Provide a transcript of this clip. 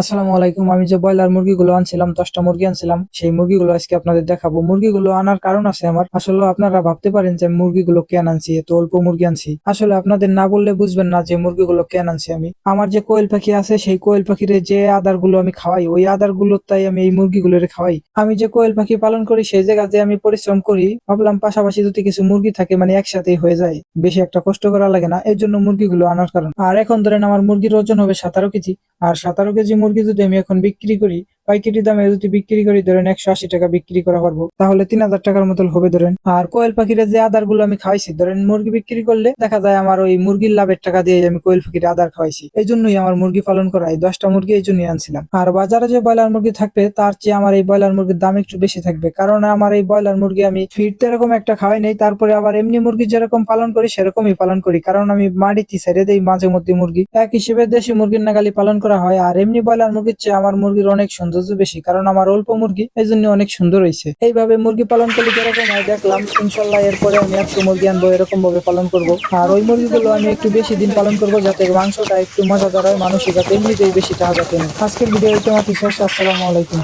আসসালামু আলাইকুম, আমি যে ব্রয়লার মুরগিগুলো আনছিলাম, দশটা মুরগি আনছিলাম, সেই মুরগিগুলো আজকে আপনাদের দেখাবো। মুরগিগুলো আনার কারণ আছে আমার। আসলে আপনারা ভাবতে পারেন যে মুরগিগুলো কেন আনছি, এত অল্প মুরগি আনছি। আসলে আপনাদের না বললে বুঝবেন না যে মুরগিগুলো কেন আনছি আমি। আমার যে কোয়েল পাখি আছে, সেই কোয়েল পাখির যে আদারগুলো আমি খাওয়াই, ওই আদারগুলো তাই আমি এই মুরগিগুলোর খাওয়াই। আমি যে কোয়েল পাখি পালন করি, সেই জায়গাতে আমি পরিশ্রম করি, ভাবলাম পাশাপাশি যদি কিছু মুরগি থাকে মানে একসাথেই হয়ে যায়। বেশি একটা কষ্ট করা লাগে না, এর জন্য মুরগিগুলো আনার কারণ। আর এখন ধরেন আমার মুরগির ওজন হবে সাতারো কেজি, আর সাতারো কেজি মুরগি যদি আমি এখন বিক্রি করি পাইকারি দামে যদি বিক্রি করি, ধরেন একশো আশি টাকা বিক্রি করা পারব তাহলে তিন হাজার টাকার মতো হবে ধরেন। আর কোয়েল পাখির যে আদারগুলো আমি খাওয়াইছি, ধরেন মুরগি বিক্রি করলে দেখা যায় আমার ওই মুরগির লাভের টাকা দিয়ে আমি কোয়েল পাখির আদার খাওয়াইছি। এই জন্যই আমার মুরগি পালন করা, এই দশটা মুরগি এই জন্যই আনছিলাম। আর বাজারে যে ব্রয়লার মুরগি থাকবে, তার চেয়ে আমার এই ব্রয়লার মুরগির দাম একটু বেশি থাকবে। কারণ আমার এই ব্রয়লার মুরগি আমি ফিরতে এরকম একটা খাওয়াই নেই, তারপরে আবার এমনি মুরগি যেরকম পালন করি, সেরকমই পালন করি। কারণ আমি মাটিতে ছেড়ে দেই মাঝে মধ্যে মুরগি। এক হিসেবে দেশি মুরগির নাগালি পালন করা হয়, আর এমনি ব্রয়লার মুরগির চেয়ে আমার মুরগির অনেক সৌন্দর্য বেশি, কারণ আমার অল্প মুরগি এই জন্য অনেক সুন্দর হয়েছে এইভাবে মুরগি পালন করলে যেরকম আমি দেখলাম ইনশাল্লাহ এরপরে আমি একশো মুরগি আনব এরকম ভাবে পালন করব। আর ওই মুরগিগুলো আমি একটু বেশি দিন পালন করব যাতে মাংসটা একটু মজাদার হয় মানুষের যাতে এমনিতেই বেশি টাকা যাতে। আজকের ভিডিও তোমার কিছু শেষ আসসালামু আলাইকুম।